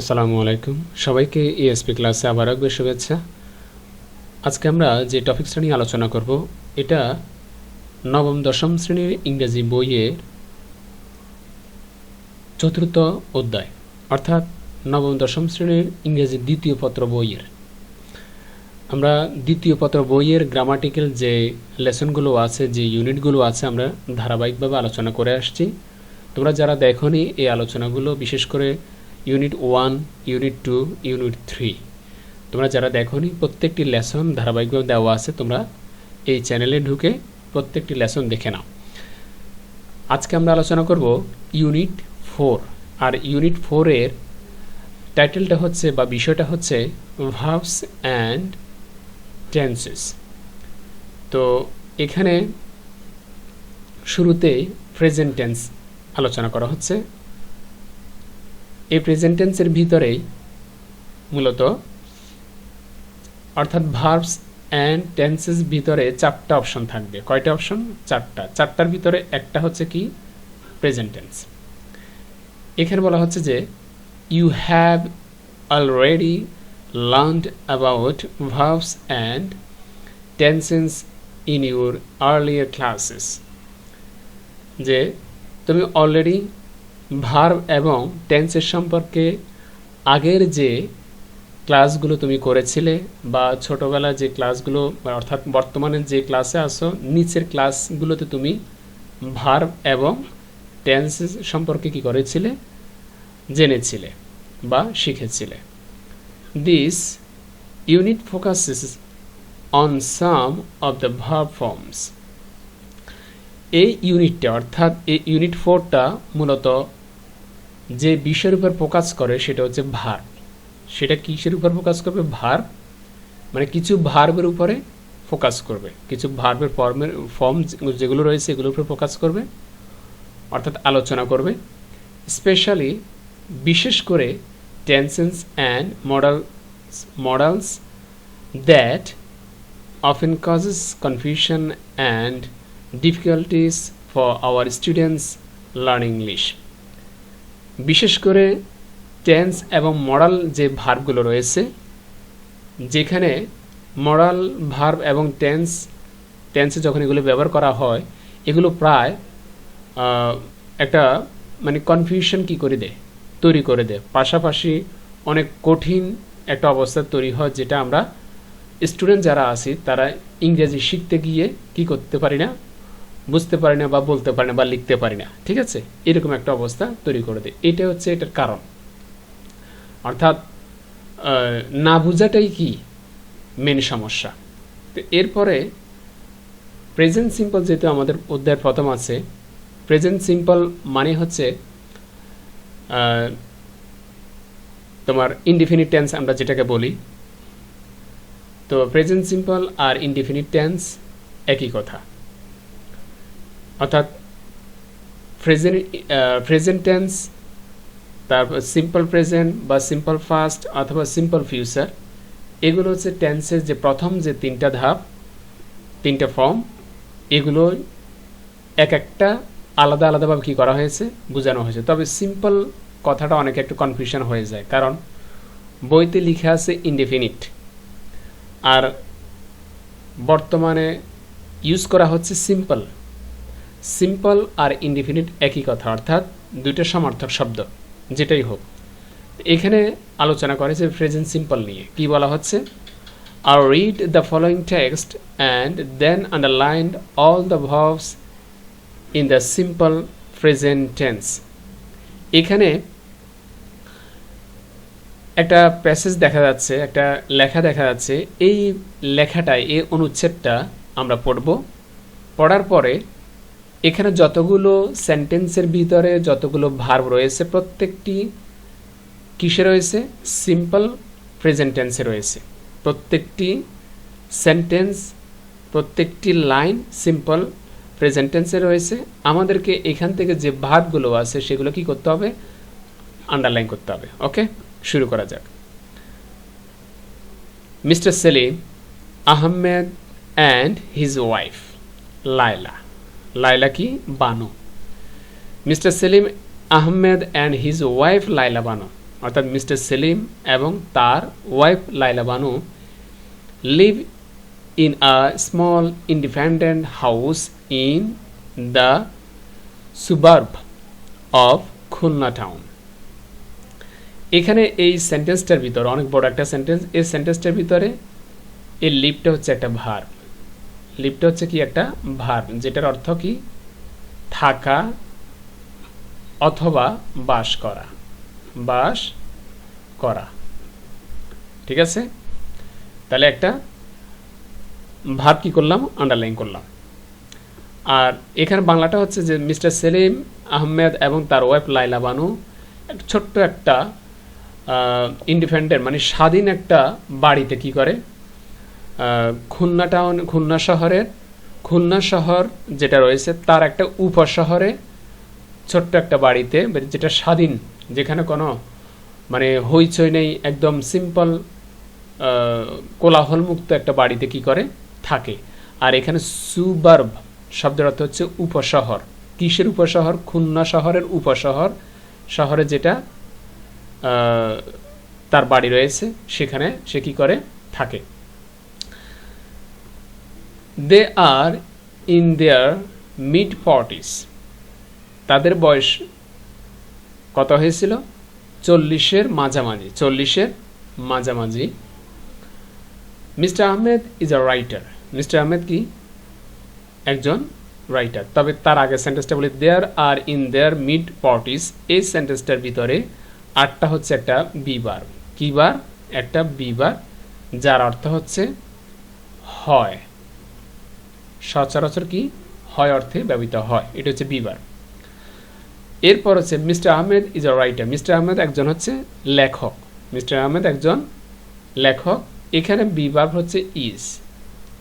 আসসালামু আলাইকুম। সবাইকে ইএসপি ক্লাসে আবার একবার শুভেচ্ছা। আজকে আমরা যে টপিকসটা নিয়ে আলোচনা করব, এটা নবম, দশম শ্রেণির ইংরেজি বইয়ের চতুর্থ অধ্যায়, অর্থাৎ নবম, দশম শ্রেণির ইংরেজি দ্বিতীয় পত্র বইয়ের। আমরা দ্বিতীয় পত্র বইয়ের গ্রামাটিক্যাল যে লেসনগুলো আছে, যে ইউনিটগুলো আছে, আমরা ধারাবাহিকভাবে আলোচনা করে আসছি। তোমরা যারা দেখনি, এই আলোচনাগুলো বিশেষ করে unit one, unit two, unit three. তোমরা যারা দেখনি, প্রত্যেকটি লেসন ধারাবাহিকভাবে দেওয়া আছে, তোমরা এই চ্যানেলে ঢুকে প্রত্যেকটি লেসন দেখে নাও। আজকে আমরা আলোচনা করব ইউনিট ফোর। আর ইউনিট ফোরের টাইটেলটা হচ্ছে, বা বিষয়টা হচ্ছে, ভার্বস অ্যান্ড টেন্সেস। তো এখানে শুরুতে প্রেজেন্ট টেন্স আলোচনা করা হচ্ছে। এই প্রেজেন্ট টেন্সের ভিতরেই মূলত অর্থাৎ ভার্বস অ্যান্ড টেন্সেস ভিতরে চারটা অপশন থাকবে। কয়টা অপশন চারটা। চারটার ভিতরে একটা হচ্ছে কি? প্রেজেন্ট টেন্স এখানে বলা হচ্ছে যে you have already learned about verbs and tenses in your earlier classes যে, তুমি অলরেডি ভার্ব এবং টেন্সের সম্পর্কে আগের যে ক্লাসগুলো তুমি করেছিলে বা ছোটোবেলা যে ক্লাসগুলো অর্থাৎ বর্তমানে যে ক্লাসে আসো নিচের ক্লাসগুলোতে তুমি ভার্ব এবং টেন্স সম্পর্কে কি করেছিলে? জেনেছিলে বা শিখেছিলে। This unit focuses on some of the verb forms এই ইউনিটটা অর্থাৎ এই ইউনিট ফোরটা মূলত যে বিষয়ের উপর ফোকাস করে সেটা হচ্ছে ভার। সেটা কিসের উপর ফোকাস করবে? ভার। মানে কিছু ভার্বের উপরে ফোকাস করবে। কিছু ভার্বের ফর্মের, ফর্ম যেগুলো রয়েছে এগুলোর উপর ফোকাস করবে, অর্থাৎ আলোচনা করবে। স্পেশালি বিশেষ করে tenses and modal, modals that often causes confusion and difficulties for our students learning English. বিশেষ করে টেন্স এবং মরাল যে ভার্বগুলো রয়েছে, যেখানে মরাল ভার্ব এবং টেন্স, টেন্সে যখন এগুলো ব্যবহার করা হয়, এগুলো প্রায় একটা মানে কনফিউশন কি করে দেয়? তৈরি করে দেয়। পাশাপাশি অনেক কঠিন একটা অবস্থা তৈরি হয়, যেটা আমরা স্টুডেন্ট যারা আছি, তারা ইংরেজি শিখতে গিয়ে কি করতে পারি না? বুঝতে পারি না বা বলতে পারি না বা লিখতে পারি না। ঠিক আছে? এরকম একটা অবস্থা তৈরি করে দেয়। এটা হচ্ছে এটার কারণ। অর্থাৎ না বোঝাটাই কি মেন সমস্যা? তো এরপরে প্রেজেন্ট সিম্পল যেহেতু আমাদের অধ্যায়ের প্রথম আছে প্রেজেন্ট সিম্পল মানে হচ্ছে তোমার ইনডিফিনিট টেন্স আমরা যেটাকে বলি। তো প্রেজেন্ট সিম্পল আর ইনডিফিনিট টেন্স একই কথা। অর্থাৎ প্রেজেন্ট প্রেজেন্ট টেন্স তারপর সিম্পল প্রেজেন্ট বা সিম্পল ফাস্ট অথবা সিম্পল ফিউচার এগুলো হচ্ছে টেন্সের যে প্রথম যে তিনটা ধাপ, তিনটা ফর্ম এগুলো এক একটা আলাদা আলাদাভাবে কী করা হয়েছে, বোঝানো হয়েছে। তবে সিম্পল কথাটা অনেকে একটু কনফিউশন হয়ে যায়, কারণ বইতে লিখে আছে ইনডেফিনিট আর বর্তমানে ইউজ করা হচ্ছে সিম্পল সিম্পল আর ইনডিফিনিট একই কথা, অর্থাৎ দুইটা সমার্থক শব্দ, যেটাই হোক। এখানে আলোচনা করে যে প্রেজেন্ট সিম্পল নিয়ে। কি বলা হচ্ছে? আর read the following text and then underlined all the verbs in the simple present tense এখানে একটা প্যাসেজ দেখা যাচ্ছে, একটা লেখা দেখা যাচ্ছে। এই লেখাটায়, এই অনুচ্ছেদটা আমরা পড়ব। পড়ার পরে এখানে যতগুলো সেন্টেন্সের ভিতরে যতগুলো ভার্ব রয়েছে, প্রত্যেকটি কিসে রয়েছে? সিম্পল প্রেজেন্ট টেন্সে রয়েছে। প্রত্যেকটি সেন্টেন্স প্রত্যেকটি লাইন সিম্পল প্রেজেন্ট টেন্সে রয়েছে। আমাদেরকে এখান থেকে যে ভার্বগুলো আছে, সেগুলো কি করতে হবে? আন্ডারলাইন করতে হবে। ওকে শুরু করা যাক। Mister Salim Ahmed and his wife Laila Laila কি? Banu. Mister Salim Ahmed and his wife Laila Banu. অর্থাৎ মিস্টার সেলিম এবং তার wife Laila Banu live in a small independent house in the suburb of Khulna town এখানে এই সেন্টেন্সটার ভিতরে, অনেক বড় একটা সেন্টেন্স এই সেন্টেন্সটার ভিতরে এই লিপটা হচ্ছে একটা ভার। লিপটা হচ্ছে কি একটা ভার, যেটার অর্থ কি? থাকা অথবা বাস করা। বাস করা। ঠিক আছে? তাহলে একটা ভাব কি করলাম? আন্ডারলাইন করলাম। আর এখানে বাংলাটা হচ্ছে যে মিস্টার সেলিম আহমেদ এবং তার ওয়াইফ লাইলা বানু ছোট্ট একটা ইন্ডিপেন্ডেন্ট মানে স্বাধীন একটা বাড়িতে কি করে? খুলনা টাউন খুলনা শহরের, খুলনা শহর যেটা রয়েছে তার একটা উপশহরে ছোট্ট একটা বাড়িতে যেটা স্বাধীন, যেখানে কোনো মানে হইচই নেই, একদম সিম্পল কোলাহলমুক্ত একটা বাড়িতে কি করে? থাকে। আর এখানে সুবার্ব শব্দের অর্থ হচ্ছে উপশহর। কিসের উপশহর? খুলনা শহরের উপশহর। শহরে যেটা তার বাড়ি রয়েছে, সেখানে সে কি করে? থাকে। They are in their mid forties তাদের বয়স কত হয়েছিল? চল্লিশের মাঝামাঝি চল্লিশের মাঝামাঝি। Mister Ahmed is a writer Mister Ahmed কি? একজন রাইটার তবে তার আগে সেন্টেন্সটা বলি there are in their mid forties এই সেন্টেন্সটার ভিতরে আটটা হচ্ছে একটা বিবার কিবার একটা বিবার যার অর্থ হচ্ছে হয়। সচরাচর কি? হয় অর্থে ব্যবহৃত হয়। এটা হচ্ছে বিবার। এরপর হচ্ছে Mister Ahmed is a writer. Mister Ahmed একজন হচ্ছে লেখক। মিস্টার আহমেদ একজন লেখক। এখানে বিবার হচ্ছে ইজ।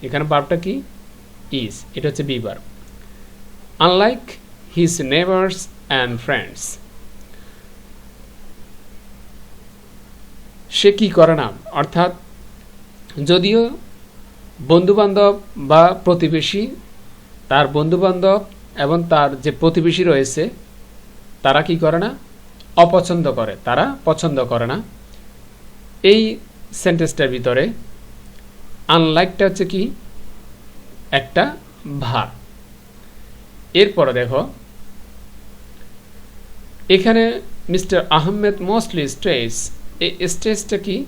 এখানে বারটা কি? ইজ। এটা হচ্ছে Bieber unlike his neighbours and friends সে কি করে না? অর্থাৎ যদিও বন্ধুবান্ধব বা প্রতিবেশী, তার বন্ধুবান্ধব এবং তার যে প্রতিবেশী রয়েছে, তারা কি করে না? অপছন্দ করে, তারা পছন্দ করে না। এই সেন্টেন্সটার ভিতরে আনলাইকটা হচ্ছে কি? একটা ভার। এরপরে দেখো, এখানে মিস্টার আহমেদ মোস্টলি স্ট্রেস এই স্ট্রেসটা কি?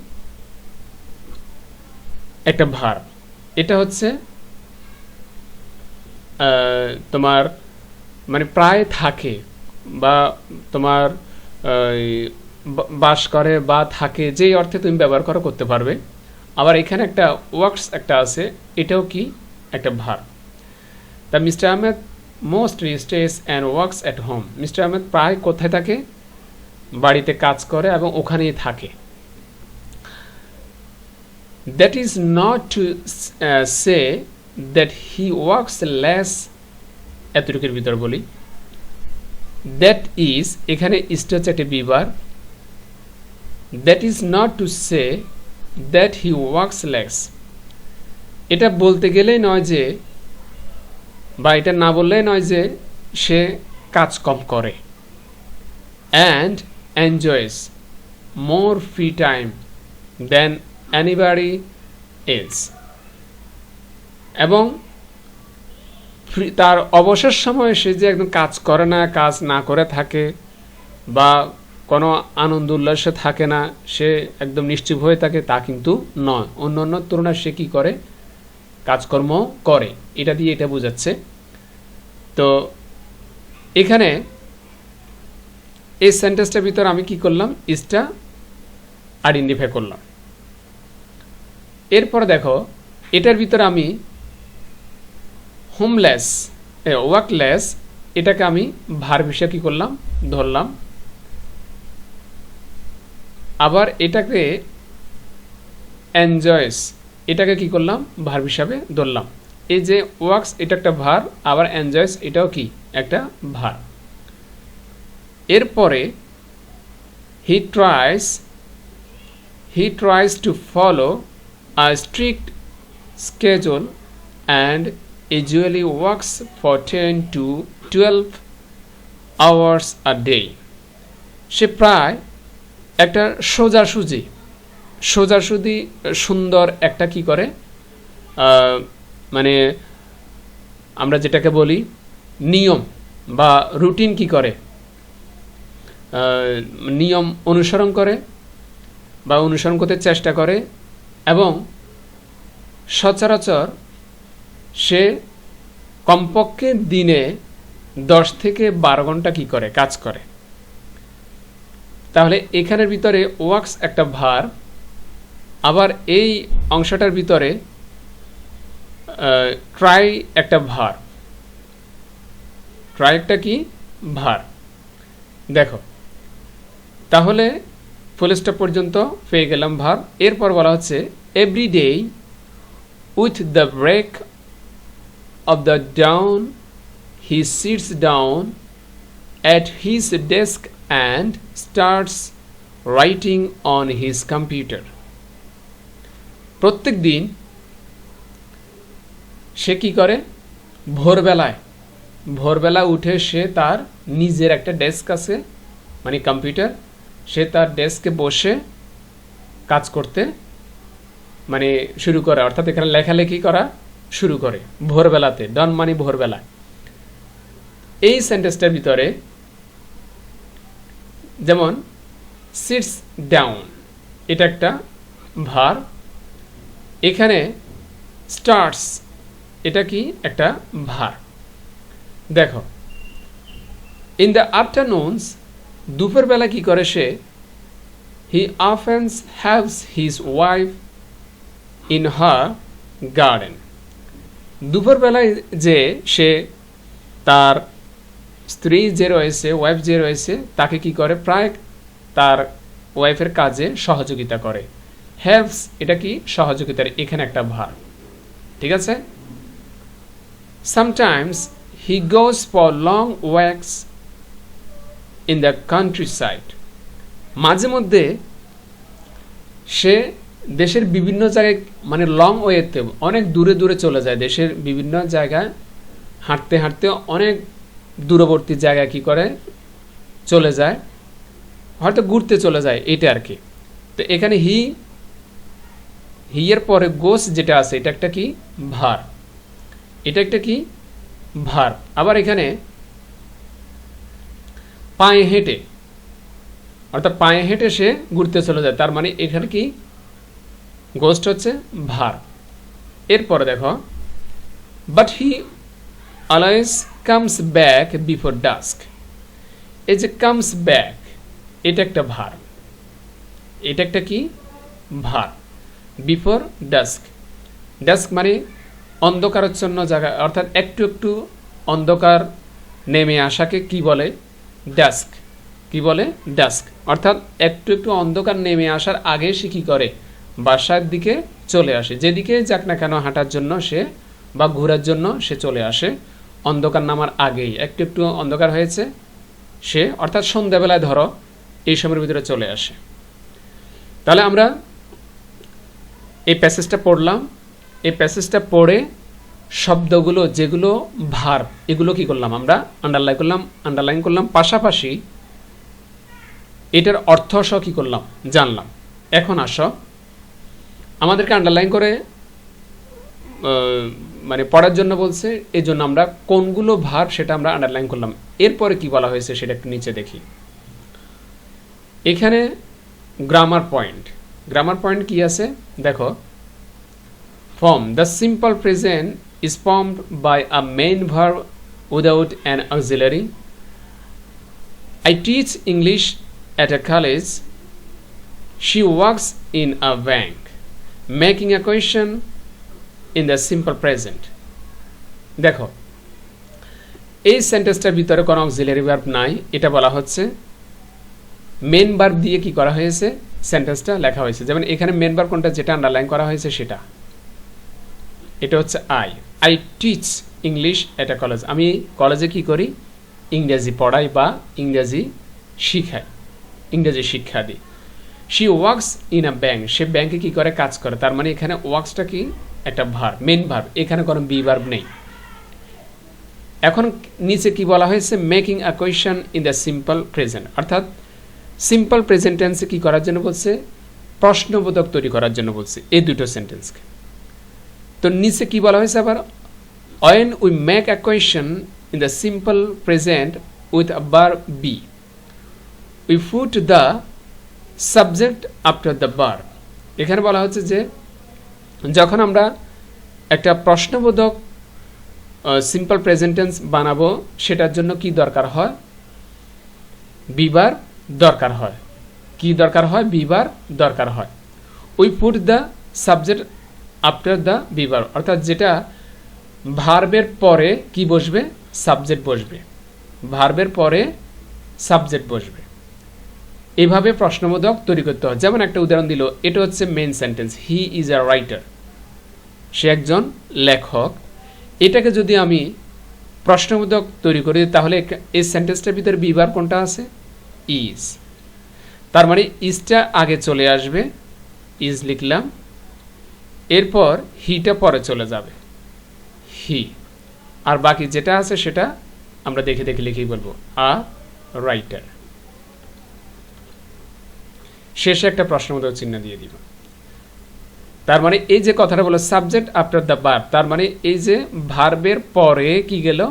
একটা ভার। এটা হচ্ছে তোমার মানে প্রায় থাকে বা তোমার বাস করে বা থাকে, যেই অর্থে তুমি ব্যবহার করো করতে পারবে। আবার এখানে একটা ওয়ার্কস একটা আছে, এটাও কি? একটা ভার। তা mister Ahmed mostly stays and works at home mister Ahmed প্রায় কোথায় থাকে? বাড়িতে কাজ করে এবং ওখানেই থাকে। That is not to say that he works less এতটুকুর ভিতর বলি। দ্যাট ইজ এখানে ইস্ট হচ্ছে একটি Bieber that is not to say that he works less এটা বলতে গেলেই নয় যে, বা এটা না বললেই নয় যে, সে কাজ কম করে। And enjoys more free time than anybody else এবং তার অবসর সময়ে সে যে একদম কাজ করে না, কাজ না করে থাকে বা কোনো আনন্দ উল্লাসে থাকে না, সে একদম নিশ্চুপ হয়ে থাকে, তা কিন্তু নয়। অন্য অন্য তুলনায় সে কী করে? কাজকর্ম করে। এটা দিয়ে এটা বোঝাচ্ছে। তো এখানে এই সেন্টেন্সটার ভিতর আমি কি করলাম? ইসটা আইডেন্টিফাই করলাম। এরপর দেখো, এটার ভিতরে আমি হোমলেস ওয়ার্কলেস এটাকে আমি ভার বিষয়ে কী করলাম? ধরলাম। আবার এটাকে এনজয়েস এটাকে কি করলাম? ভার হিসাবে ধরলাম। এই যে ওয়ার্কস এটা একটা ভার আবার এনজয়েস এটাও কি? একটা ভার এরপরে he tries he tries to follow a strict schedule and usually works for 10 to 12 hours a day. সে প্রায় একটা সোজাসুজি সোজাসুজি সুন্দর একটা কি করে? মানে আমরা যেটাকে বলি নিয়ম বা রুটিন কি করে? নিয়ম অনুসরণ করে বা অনুসরণ করতে চেষ্টা করে এবং সচরাচর সে কমপক্ষে দিনে দশ থেকে বারো ঘণ্টা কি করে? কাজ করে। তাহলে এখানের ভিতরে ওয়াক্স একটা ভার, আবার এই অংশটার ভিতরে ট্রাই একটা ভার। ট্রাই একটা কি? ভার। দেখো, তাহলে ফুল স্টপ পর্যন্ত পেয়ে গেলাম ভার। এরপর বলা হচ্ছে every day with the break of the dawn he sits down at his desk and starts writing on his computer. প্রত্যেক দিন সে কি করে? ভোরবেলায়। ভোরবেলা উঠে সে তার নিজের একটা ডেস্ক আছে মানে কম্পিউটার সে তার ডেস্কে বসে কাজ করতে মানে শুরু করে, অর্থাৎ এখানে লেখালেখি করা শুরু করে, ভোরবেলাতে, ডন মানে ভোরবেলা। এই সেন্টেন্সটার ভিতরে যেমন সিটস ডাউন এটা একটা ভার। এখানে স্টার্টস এটা কি? একটা ভার। দেখো ইন দ্য আফটারনুনস দুপুরবেলা কি করে সে? হি offence haves his wife in her garden দুপুরবেলায় যে সে তার স্ত্রী যে রয়েছে ওয়াইফ যে রয়েছে তাকে কি করে? প্রায় তার ওয়াইফের কাজে সহযোগিতা করে। হেল্পস এটা কি? সহযোগিতার এখানে একটা ভার। ঠিক আছে? Sometimes he goes for long walks in the countryside মাঝে মধ্যে সে দেশের বিভিন্ন জায়গায় মানে লং ওয়েতে অনেক দূরে দূরে চলে যায়। দেশের বিভিন্ন জায়গায় হাঁটতে হাঁটতে অনেক দূরবর্তী জায়গায় কি করে? চলে যায়। হয়তো ঘুরতে চলে যায়, এটা আর কি। তো এখানে হি হি এর পরে গোস যেটা আছে, এটা একটা কি? ভার। এটা একটা কি? ভার। আবার এখানে পায়ে হেঁটে, অর্থাৎ পায়ে হেঁটে সে ঘুরতে চলে যায়। তার মানে এখানে কি? গোস্ট হচ্ছে ভার। এরপরে দেখো but he always comes back before dusk এই যে কামস ব্যাক এটা একটা ভার। এটা একটা কি? ভার। বিফোর ডাস্ক ডাস্ক মানে অন্ধকারাচ্ছন্ন জায়গা, অর্থাৎ একটু একটু অন্ধকার নেমে আসাকে কি বলে? ডাস্ক কি বলে? ডাস্ক অর্থাৎ একটু একটু অন্ধকার নেমে আসার আগে সে কী করে? বাসার দিকে চলে আসে। যেদিকে যাক না কেন হাঁটার জন্য সে বা ঘোরার জন্য সে চলে আসে। অন্ধকার নামার আগেই। একটু একটু অন্ধকার হয়েছে সে। অর্থাৎ সন্ধ্যাবেলায় ধরো, এই সময়ের ভিতরে চলে আসে। তাহলে আমরা এই প্যাসেজটা পড়লাম। এই প্যাসেজটা পড়ে শব্দগুলো, যেগুলো ভার, এগুলো কি করলাম আমরা? আন্ডারলাইন করলাম আন্ডারলাইন করলাম। পাশাপাশি এটার অর্থ সহ কী করলাম? জানলাম। এখন আসো। আমাদেরকে আন্ডারলাইন করে মানে পড়ার জন্য বলছে এই জন্য আমরা কোনগুলো ভার সেটা আমরা আন্ডারলাইন করলাম এরপরে কি বলা হয়েছে সেটা একটু নিচে দেখি এখানে গ্রামার পয়েন্ট গ্রামার পয়েন্ট কি আছে দেখো form the simple present is formed by a main verb without an auxiliary. I teach English at a college. She works in a bank. Making a question in the simple present. দেখো, এই সেন্টেন্সটার ভিতরে কোনো auxiliary verb নাই, এটা বলা হচ্ছে main verb দিয়ে কি করা হয়েছে? সেন্টেন্সটা লেখা হয়েছে। যেমন এখানে মেন ভার্ব কোনটা? যেটা আন্ডারলাইন করা হয়েছে সেটা। এটা হচ্ছে আই আই টিচ ইংলিশ এটা কলেজ আমি কলেজে কি করি? ইংরেজি পড়াই বা ইংরেজি শিখাই। ইংরেজি শিক্ষা দিই। She works in a bank সে ব্যাংকে কি করে? কাজ করে। তার মানে এখানে ওয়ার্কসটা কি? একটা ভার মেন ভার্ব এখানে কোনো বি ভার্ব নেই। এখন নিচে কি বলা হয়েছে? Making a question in the simple present অর্থাৎ সিম্পল প্রেজেন্ট টেন্সে কি করার জন্য বলছে? প্রশ্নবোধক তৈরি করার জন্য বলছে। এই দুটো সেন্টেন্সকে তো নিচে কি বলা হয়েছে আবার? When we make a question in the simple present with a verb be, we put the subject after the verb. এখানে বলা হচ্ছে যে, যখন আমরা একটা প্রশ্নবোধক সিম্পল প্রেজেন্টেন্স বানাবো, সেটার জন্য কি দরকার হয়? বিবার দরকার হয়। কি দরকার হয়? বিবার দরকার হয়। We put the subject after the Bieber. অর্থাৎ যেটা ভার্বের পরে কি বসবে? সাবজেক্ট বসবে। ভার্বের পরে সাবজেক্ট বসবে। এভাবে প্রশ্নবোধক তৈরি করতে হয়। যেমন একটা উদাহরণ দিল, এটা হচ্ছে main sentence he is a writer সে একজন লেখক। এটাকে যদি আমি প্রশ্নবোধক তৈরি করি, তাহলে এই সেন্টেন্সটার ভিতরে বিবার কোনটা আছে? ইজ তার মানে ইজটা আগে চলে আসবে ইজ লিখলাম। এরপর হিটা পরে চলে যাবে। হি আর বাকি যেটা আছে সেটা আমরা দেখে দেখে লিখেই বলব আ রাইটার শেষে একটা প্রশ্নবোধক চিহ্ন দিয়ে দিব। তার মানে এই যে কথাটা বলো সাবজেক্ট আফটার দ্য বার তার মানে এই যে ভার্বের পরে কি গেল?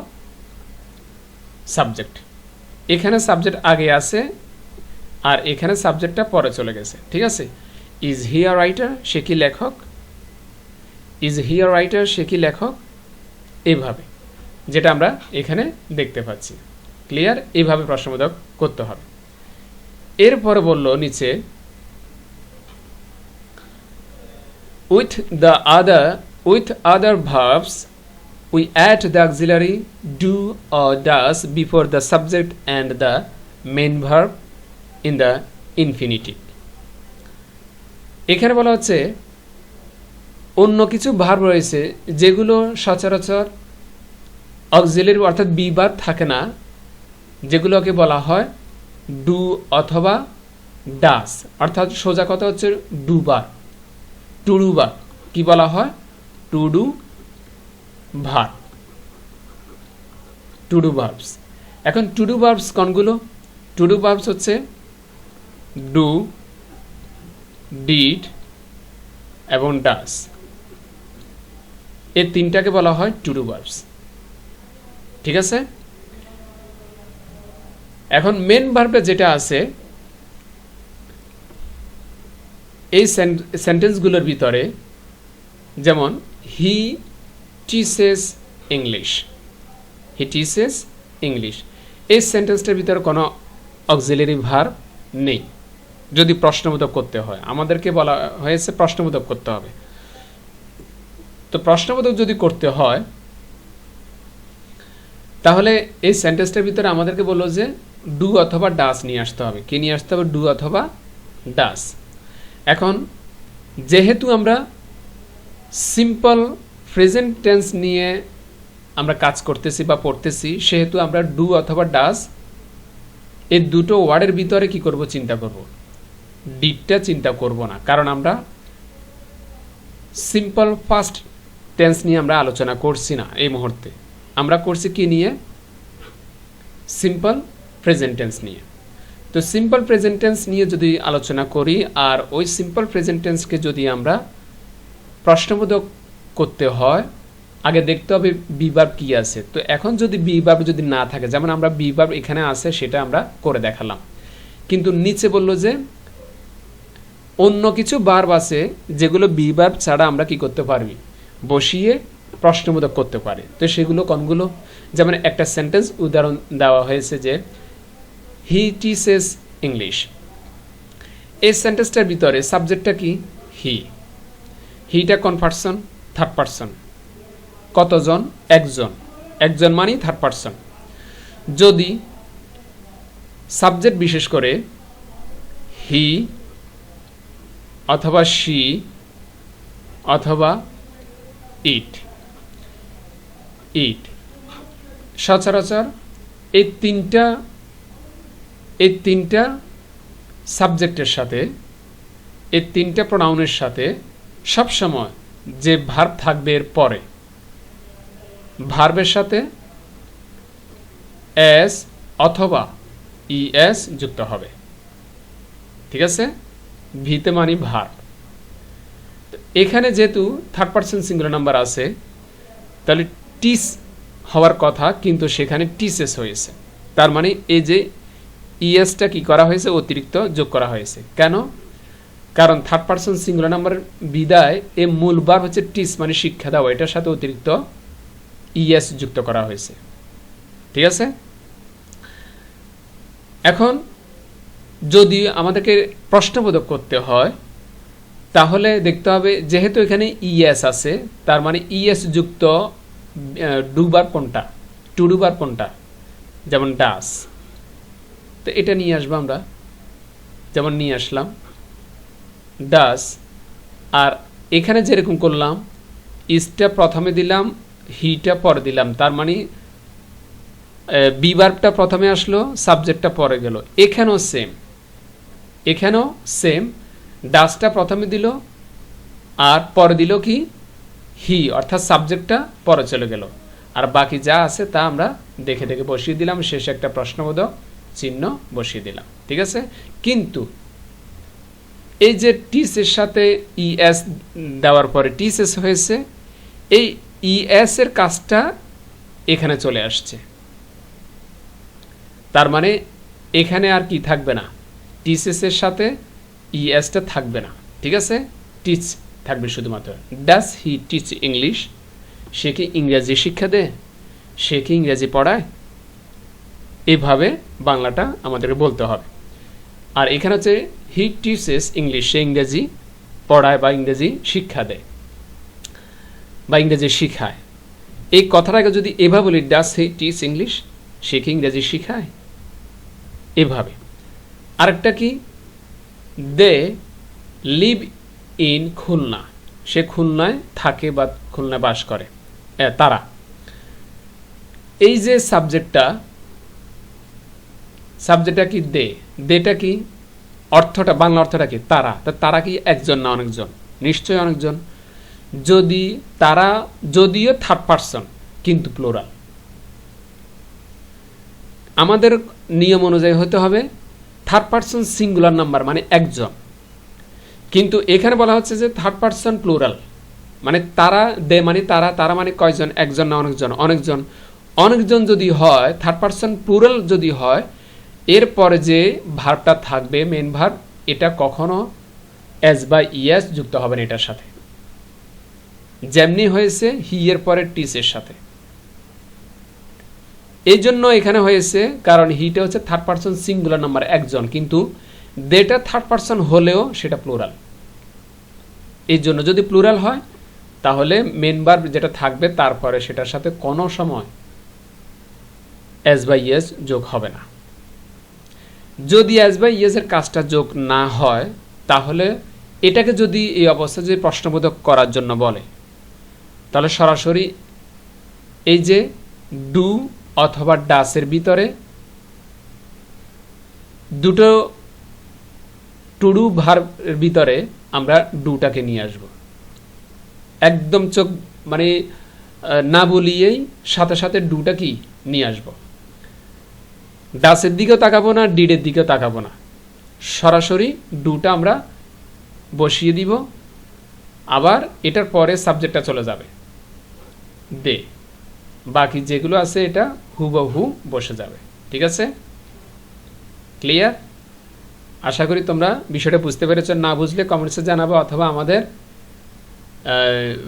সাবজেক্ট এখানে সাবজেক্ট আগে আছে আর এখানে সাবজেক্টটা পরে চলে গেছে। ঠিক আছে? ইজ হি হিয়ার রাইটার সে কি লেখক? ইজ হি হিয়ার রাইটার সে কি লেখক? এইভাবে যেটা আমরা এখানে দেখতে পাচ্ছি। ক্লিয়ার এইভাবে প্রশ্নবোধক করতে হবে। এরপরে বলল নিচে with the other with other verbs we add the auxiliary do or does before the subject and the main verb in the infinitive. এখানে বলা হচ্ছে, অন্য কিছু ভার্ব রয়েছে যেগুলো সচরাচর অক্সিলারি অর্থাৎ বি বিবার থাকে না, যেগুলোকে বলা হয় ডু অথবা ডাস অর্থাৎ সোজা কথা হচ্ছে ডুবার টুডুবার কি বলা হয়? টু ডু টুডু ভার্বস এখন টুডু ভার্বস কোনগুলো? টুডু ভার্বস হচ্ছে ডু, ডিড এবং ডাস। এই তিনটাকে বলা হয় টুডু ভার্বস ঠিক আছে? এখন মেন ভার্বে যেটা আছে এই সেন্টেন্সগুলোর ভিতরে যেমন হি teaches English he teaches English এই সেন্টেন্সটার ভিতরে কোনো অক্সিলারি ভার নেই। যদি প্রশ্নবোধক করতে হয়। আমাদেরকে বলা হয়েছে প্রশ্নবোধক করতে হবে। তো প্রশ্নবোধক যদি করতে হয়, তাহলে এই সেন্টেন্সটার ভিতরে আমাদেরকে বলল যে ডু অথবা ডাস নিয়ে আসতে হবে। কি নিয়ে আসতে হবে? ডু অথবা ডাস এখন যেহেতু আমরা সিম্পল প্রেজেন্ট টেন্স নিয়ে আমরা কাজ করতেছি বা পড়তেছি, সেহেতু আমরা ডু অথবা ডাস এই দুটো ওয়ার্ডের ভিতরে কি করব চিন্তা করব? ডিটটা চিন্তা করব না। কারণ আমরা সিম্পল ফার্স্ট টেন্স নিয়ে আমরা আলোচনা করছি না এই মুহূর্তে। আমরা করছি কি নিয়ে? সিম্পল প্রেজেন্ট টেন্স নিয়ে। তো সিম্পল প্রেজেন্ট টেন্স নিয়ে যদি আলোচনা করি, আর ওই সিম্পল প্রেজেন্ট টেন্সকে যদি আমরা প্রশ্নবোধক করতে হয়, আগে দেখতে হবে বিভাব কি আছে। তো এখন যদি বিভাব যদি না থাকে, যেমন আমরা বিভাব এখানে আছে, সেটা আমরা করে দেখালাম। কিন্তু নিচে বলল যে, অন্য কিছু বার্ব আছে, যেগুলো বিভাব ছাড়া আমরা কি করতে পারবি বসিয়ে প্রশ্নবোধক করতে পারি। তো সেগুলো কোনগুলো? যেমন একটা সেন্টেন্স উদাহরণ দেওয়া হয়েছে যে হি টিসেস ইংলিশ এই সেন্টেন্সটার ভিতরে সাবজেক্টটা কি? হি হিটা কোন পার্সন থার্ড পার্সন কতজন? একজন। একজন মানেই থার্ড পার্সন যদি সাবজেক্ট বিশেষ করে হি অথবা শি অথবা ইট ইট সচরাচর এই তিনটা এই তিনটা সাবজেক্টের সাথে, এই তিনটা প্রোনাউনের সাথে সবসময় যে ভার্ব থাকবে এর পরে। ভার্বের সাথে এস অথবা ইএস যুক্ত হবে। ঠিক আছে? ভিতে মানি ভার এখানে যেহেতু থার্ড পার্সন সিঙ্গুলার নাম্বার আছে, তাহলে টিস হওয়ার কথা, কিন্তু সেখানে টিসেস হয়েছে। তার মানে এই যে ইএসটা কি করা হয়েছে? অতিরিক্ত যোগ করা হয়েছে। কেন? কারণ থার্ড পার্সন সিঙ্গুলার নাম্বার বিদায় এ মূল বার হচ্ছে টিস মানে শিক্ষা দেওয়া। এটার সাথে অতিরিক্ত ইএস যুক্ত করা হয়েছে। ঠিক আছে? এখন যদি আমাদেরকে প্রশ্নবোধক করতে হয়, তাহলে দেখতে হবে যেহেতু এখানে ইএস আছে, তার মানে ইএস যুক্ত ডুবার কোনটা? টু ডুবার কোনটা? যেমন ডাস তো এটা নিয়ে আসব আমরা। যেমন নিয়ে আসলাম। ডাস আর এখানে যেরকম করলাম ইসটা প্রথমে দিলাম হিটা পরে দিলাম। তার মানে বিবারটা প্রথমে আসলো সাবজেক্টটা পরে গেল। এখানেও সেম এখানেও সেম ডাসটা প্রথমে দিল, আর পরে দিল কি? হি অর্থাৎ সাবজেক্টটা পরে চলে গেল। আর বাকি যা আছে তা আমরা দেখে দেখে বসিয়ে দিলাম। শেষে একটা প্রশ্নবোধক। চিহ্ন বসিয়ে দিলাম, ঠিক আছে? কিন্তু এই যে টিসের সাথে ইএস দেওয়ার পরে টিসেস হয়েছে, এই ইএস এর কাজটা এখানে চলে আসছে। তার মানে এখানে আর কি থাকবে না? টিসেস এর সাথে ইএসটা থাকবে না, ঠিক আছে? টিচ থাকবে শুধুমাত্র। ডাস হি টিচ ইংলিশ সে কি ইংরেজি শিক্ষা দেয়? সে কি ইংরেজি পড়ায়? এভাবে বাংলাটা আমাদের বলতে হবে। আর এখানে হচ্ছে হি টিচেস ইংলিশ সে ইংরেজি, পড়ায় বা ইংরেজি শিক্ষা দেয় বা ইংরেজি শিখায়। এই কথাটাকে যদি এভাবে বলি ডাস হি টিচ ইংলিশ সে কি ইংরেজি শিখায়? এভাবে। আরেকটা কি? They live in Khulna. সে খুলনায় থাকে বা খুলনায় বাস করে। তারা। এই যে সাবজেক্টটা সাবজেক্টটা কি দে? দেটা কি? অর্থটা, বাংলা অর্থটা কি? তারা। তা তারা কি একজন না অনেকজন? নিশ্চয়ই অনেকজন। যদি তারা, যদিও থার্ড পার্সন কিন্তু প্লোরাল আমাদের নিয়ম অনুযায়ী হতে হবে থার্ড পার্সন সিঙ্গুলার নাম্বার মানে একজন। কিন্তু এখানে বলা হচ্ছে যে থার্ড পার্সন প্লুরাল মানে তারা দে মানে তারা তারা মানে কয়জন? একজন না অনেকজন? অনেকজন। অনেকজন যদি হয় থার্ড পার্সন প্লুরাল যদি হয় এরপরে যে ভার্বটা থাকবে মেন ভার্ব, এটা কখনো এস বা ইএস যুক্ত হবে না এটার সাথে। যেমনি হয়েছে হি এর পরে টিসের সাথে। এই জন্য এখানে হয়েছে, কারণ হিটা হচ্ছে থার্ড পার্সন সিঙ্গুলার নাম্বার একজন। কিন্তু দেটা থার্ড পার্সন হলেও সেটা প্লুরাল এই জন্য যদি প্লুরাল হয়, তাহলে মেনবার যেটা থাকবে তারপরে সেটার সাথে কোনো সময় এস বাই ইয়েস যোগ হবে না। যদি এস বাই ইয়েস এর কাজটা যোগ না হয়, তাহলে এটাকে যদি এই অবস্থা যদি প্রশ্নবোধক করার জন্য বলে, তাহলে সরাসরি এই যে ডু অথবা ডাসের ভিতরে দুটো টুডু ভার ভিতরে আমরা ডুটাকে নিয়ে আসব। একদম চোখ মানে না বলিয়েই সাথে সাথে ডুটা কি? নিয়ে আসব। ডাসের দিকেও তাকাবো না, ডিডের দিকেও তাকাবো না। সরাসরি ডুটা আমরা বসিয়ে দিব। আবার এটার পরে সাবজেক্টটা চলে যাবে। দে। বাকি যেগুলো আছে এটা হুবহু বসে যাবে। ঠিক আছে? ক্লিয়ার আশা করি তোমরা বিষয়টা বুঝতে পেরেছ। না বুঝলে কমেন্টসে জানাব অথবা আমাদের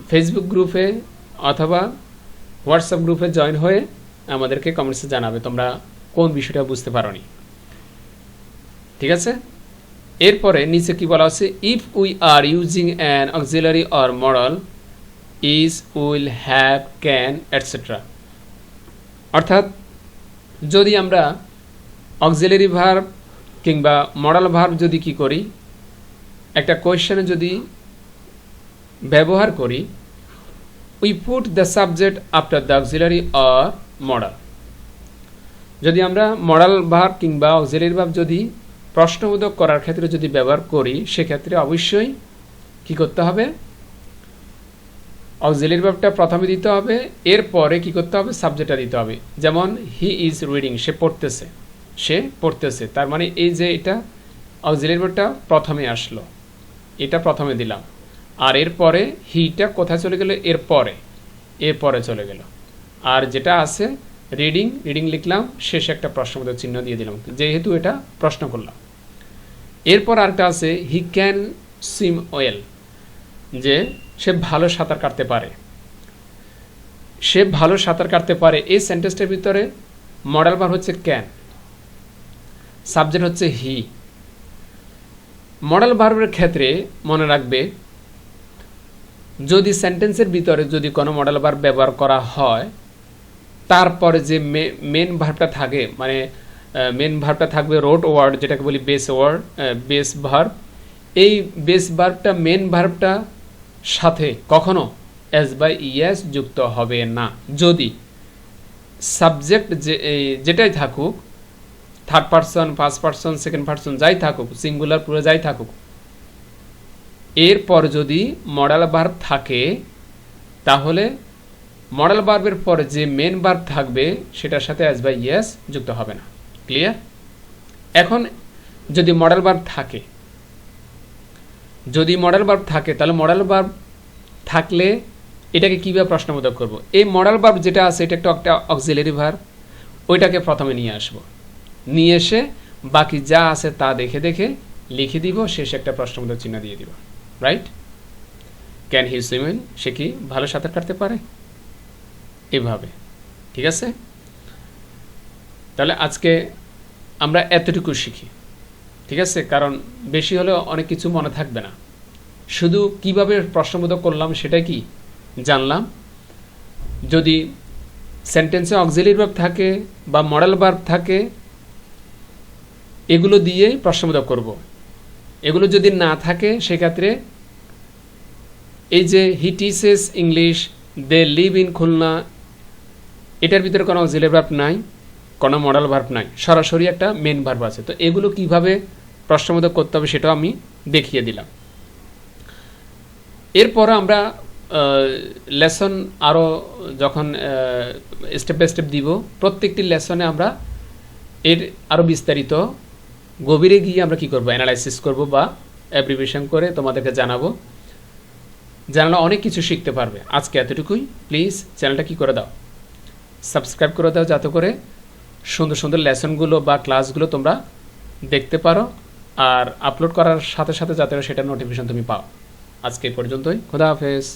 ফেসবুক গ্রুপে অথবা হোয়াটসঅ্যাপ গ্রুপে জয়েন হয়ে আমাদেরকে কমেন্টসে জানাবে। তোমরা কোন বিষয়টা বুঝতে পারোনি। ঠিক আছে? এরপরে নিচে কি বলা আছে if we are using an auxiliary or modal is will have can etcetera অর্থাৎ, যদি আমরা অক্সিলারি ভার্ব কিংবা মডেল ভার্ব যদি কি করি, একটা কোয়েশ্চেনে যদি ব্যবহার করি we put the subject after the auxiliary or modal যদি আমরা মডেল ভার্ব কিংবা অক্সিলারি ভাব যদি প্রশ্নবোধক করার ক্ষেত্রে যদি ব্যবহার করি, সেক্ষেত্রে অবশ্যই কি করতে হবে? অক্সিলারি ভাবটা প্রথমে দিতে হবে, এরপরে কি করতে হবে? সাবজেক্টটা দিতে হবে। যেমন হি ইজ রিডিং সে পড়তেছে সে পড়তেছে। তার মানে এই যে এটা অক্সিলারি ভার্বটা প্রথমে আসলো, এটা প্রথমে দিলাম। আর এরপরে হিটা কোথায় চলে গেল? এরপরে এরপরে চলে গেল। আর যেটা আছে রিডিং রিডিং লিখলাম, শেষে একটা প্রশ্নবোধক চিহ্ন দিয়ে দিলাম। যেহেতু এটা প্রশ্ন করলাম। এরপর আরেকটা আছে হি ক্যান সুইম ওয়েল যে সে ভালো সাঁতার কাটতে পারে। সে ভালো সাঁতার কাটতে পারে, এই সেন্টেন্সটার ভিতরে মডেল বার হচ্ছে ক্যান সাবজেক্ট হচ্ছে হি মডেল ভার্বের ক্ষেত্রে মনে রাখবে, যদি সেন্টেন্সের ভিতরে যদি কোনো মডেল ভার্ব ব্যবহার করা হয় তারপরে যে মেন ভার্বটা থাকে মানে মেন ভার্বটা থাকবে রোড ওয়ার্ড যেটাকে বলি বেস ওয়ার্ড বেস ভার্ব এই বেস ভার্বটা মেন ভার্বটা সাথে কখনো এস বাই ইএস যুক্ত হবে না। যদি সাবজেক্ট যে যেটাই থাকুক third person first person second person যাই থাকুক সিঙ্গুলার পুরো যাই থাকুক, এরপর যদি মডেল ভার্ব থাকে, তাহলে মডেল বার্বের পরে যে মেন বার্ব থাকবে, সেটার সাথে অ্যাজ বাই ইয়েস যুক্ত হবে না। ক্লিয়ার এখন যদি মডেল বার্ব থাকে, যদি মডেল বার্ব থাকে, তাহলে মডেল বার্ব থাকলে এটাকে কীভাবে প্রশ্নবোধক করব? এই মডেল বার্ব যেটা আছে, এটা একটা একটা অক্সিলারি ভার্ব ওইটাকে প্রথমে নিয়ে আসব। নিয়ে এসে বাকি যা আছে তা দেখে দেখে লিখে দিব, শেষে একটা প্রশ্নবোধক চিহ্ন দিয়ে দিব। রাইট ক্যান হি সুইমেন সে কি ভালো সাঁতার কাটতে পারে? এভাবে, ঠিক আছে? তাহলে আজকে আমরা এতটুকু শিখি, ঠিক আছে? কারণ বেশি হলেও অনেক কিছু মনে থাকবে না। শুধু কীভাবে প্রশ্নবোধক করলাম সেটা কি? জানলাম। যদি সেন্টেন্সে অক্সিলির ভার্ব থাকে বা মডেল ভার্ব থাকে, এগুলো দিয়েই প্রশ্নবোধক করব। এগুলো যদি না থাকে, সেক্ষেত্রে এই যে he teaches English they live in Khulna এটার ভিতরে কোনো অক্সিলিয়ারি ভার্ব নাই, কোনো মডেল ভার্ব নাই, সরাসরি একটা মেন ভার্ব আছে। তো এগুলো কীভাবে প্রশ্নবোধক করতে হবে সেটাও আমি দেখিয়ে দিলাম। এরপর আমরা লেসন আরও যখন স্টেপ বাই স্টেপ দিব, প্রত্যেকটি লেসনে আমরা এর আরও বিস্তারিত গভীরে গিয়ে আমরা কি করব? অ্যানালাইসিস করব বা অ্যাপ্রিভিয়েশন করে তোমাদেরকে জানাব। জানালে অনেক কিছু শিখতে পারবে। আজকে এতটুকুই। প্লিজ চ্যানেলটা কি করে দাও? সাবস্ক্রাইব করে দাও যাতে করে সুন্দর সুন্দর লেসনগুলো বা ক্লাসগুলো তোমরা দেখতে পারো আর আপলোড করার সাথে সাথে যাতে সেটা নোটিফিকেশন তুমি পাও। আজকে পর্যন্তই। খোদা হাফেজ।